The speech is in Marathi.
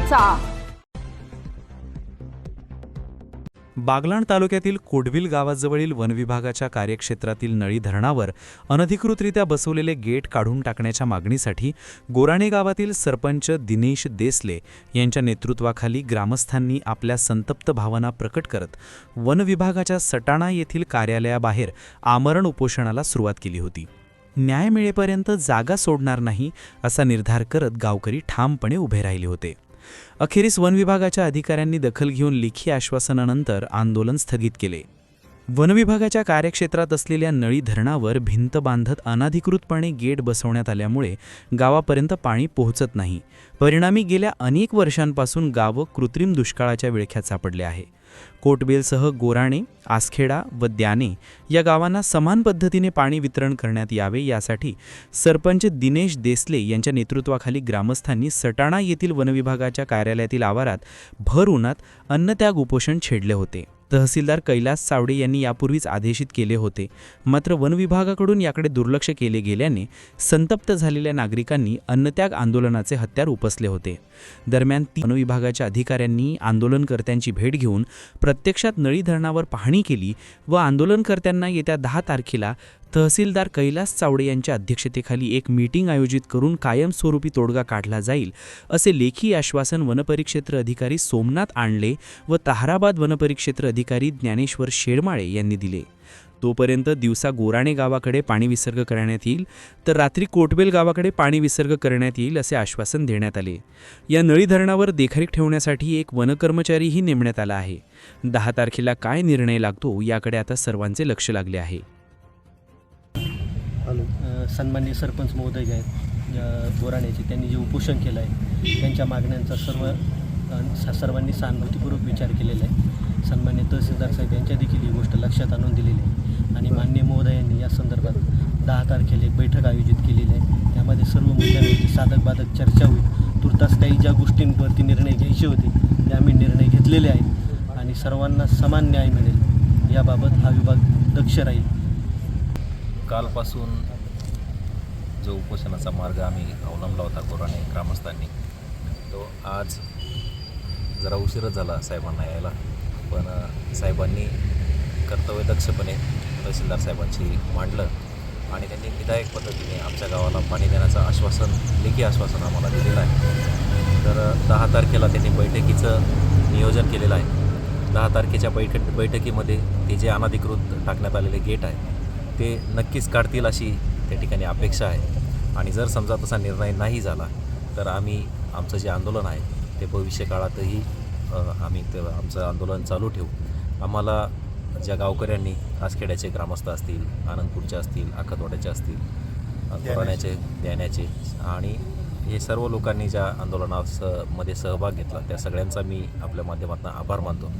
जनतेचा बागलाण तालुक्यातील कोडविल गावाजवळील वनविभागाच्या कार्यक्षेत्रातील नळी धरणावर अनधिकृतरित्या बसवलेले गेट काढून टाकण्याच्या मागणीसाठी गोराणे गावातील सरपंच दिनेश देसले यांच्या नेतृत्वाखाली ग्रामस्थांनी आपल्या संतप्त भावना प्रकट करत वनविभागाच्या सटाणा येथील कार्यालयाबाहेर आमरण उपोषणाला सुरुवात केली होती. न्याय मिळेपर्यंत जागा सोडणार नाही असा निर्धार करत गावकरी ठामपणे उभे राहिले होते. अखेरीस वनविभागाच्या अधिकाऱ्यांनी दखल घेऊन लेखी आश्वासनानंतर आंदोलन स्थगित केले. वनविभागाच्या कार्यक्षेत्रात असलेल्या नळी धरणावर भिंत बांधत अनाधिकृतपणे गेट बसवण्यात आल्यामुळे गावापर्यंत पाणी पोहोचत नाही. परिणामी गेल्या अनेक वर्षांपासून गावं कृत्रिम दुष्काळाच्या विळख्यात सापडले आहे. कोटबेलसह गोराणे आसखेडा व द्याने या गावांना समान पद्धतीने पाणी वितरण करण्यात यावे यासाठी सरपंच दिनेश देसले यांच्या नेतृत्वाखाली ग्रामस्थांनी सटाणा येथील वनविभागाच्या कार्यालयातील आवारात भर उन्हात अन्नत्याग उपोषण छेडले होते. तहसीलदार कैलास सावडे यांनी यापूर्वीच आदेशित केले होते. मात्र वनविभागाकडून याकडे दुर्लक्ष केले गेल्याने संतप्त झालेल्या नागरिकांनी अन्नत्याग आंदोलनाचे हत्यार उपसले होते. दरम्यान ती वनविभागाच्या अधिकाऱ्यांनी आंदोलनकर्त्यांची भेट घेऊन प्रत्यक्षात नळी धरणावर पाहणी केली व आंदोलनकर्त्यांना येत्या दहा तारखेला तहसीलदार कैलास चावडे यांच्या अध्यक्षतेखाली एक मीटिंग आयोजित करून कायमस्वरूपी तोडगा काढला जाईल असे लेखी आश्वासन वनपरिक्षेत्र अधिकारी सोमनाथ आणले व ताहराबाद वनपरिक्षेत्र अधिकारी ज्ञानेश्वर शेडमाळे यांनी दिले. तोपर्यंत दिवसा गोराणे गावाकडे पाणी विसर्ग करण्यात येईल तर रात्री कोटबेल गावाकडे पाणी विसर्ग करण्यात येईल असे आश्वासन देण्यात आले. या नळी धरणावर देखरेख ठेवण्यासाठी एक वनकर्मचारीही नेमण्यात आला आहे. दहा तारखेला काय निर्णय लागतो याकडे आता सर्वांचे लक्ष लागले आहे. सन्माननीय सरपंच महोदय जे आहेत बोराण्याचे त्यांनी जे उपोषण केलं आहे त्यांच्या मागण्यांचा सर्व सर्वांनी सहानुभूतीपूर्वक विचार केलेला आहे. सन्मान्य तहसीलदार साहेब यांच्या देखील ही गोष्ट लक्षात आणून दिलेली आहे. आणि मान्य महोदयांनी या संदर्भात दहा तारखेला एक बैठक आयोजित केलेली आहे. त्यामध्ये सर्व मुद्द्यांवरती साधक बाधक चर्चा होईल. तुर्तास काही ज्या गोष्टींवरती निर्णय घ्यायचे होते ते आम्ही निर्णय घेतलेले आहेत. आणि सर्वांना समान न्याय मिळेल. याबाबत हा विभाग दक्ष राहील. कालपासून जो उपोषणाचा मार्ग आम्ही अवलंबला होता कोराने ग्रामस्थांनी तो आज जरा उशीरच झाला साहेबांना यायला. पण साहेबांनी साहेबांनी कर्तव्यदक्षपणे तहसीलदार साहेबांशी मांडलं आणि त्यांनी विधायक पद्धतीने आमच्या गावाला पाणी देण्याचं आश्वासन लेखी आश्वासन आम्हाला दिलेलं आहे. तर दहा तारखेला त्यांनी बैठकीचं नियोजन केलेलं आहे. दहा तारखेच्या बैठक बैठकीमध्ये ते जे अनधिकृत टाकण्यात आलेले गेट आहे ते नक्कीच काढतील अशी त्या ठिकाणी अपेक्षा आहे. आणि जर समजा तसा निर्णय नाही झाला तर आम्ही आमचं जे आंदोलन आहे ते भविष्य काळातही आम्ही ते आमचं आंदोलन चालू ठेवू. आम्हाला ज्या गावकऱ्यांनी आसखेड्याचे ग्रामस्थ असतील आनंदपूरचे असतील आखतवाड्याचे असतील अ, कोराण्याचे द्याण्याचे आणि हे सर्व लोकांनी ज्या आंदोलनात स मध्ये सहभाग घेतला त्या सगळ्यांचा मी आपल्या माध्यमातून आभार मानतो.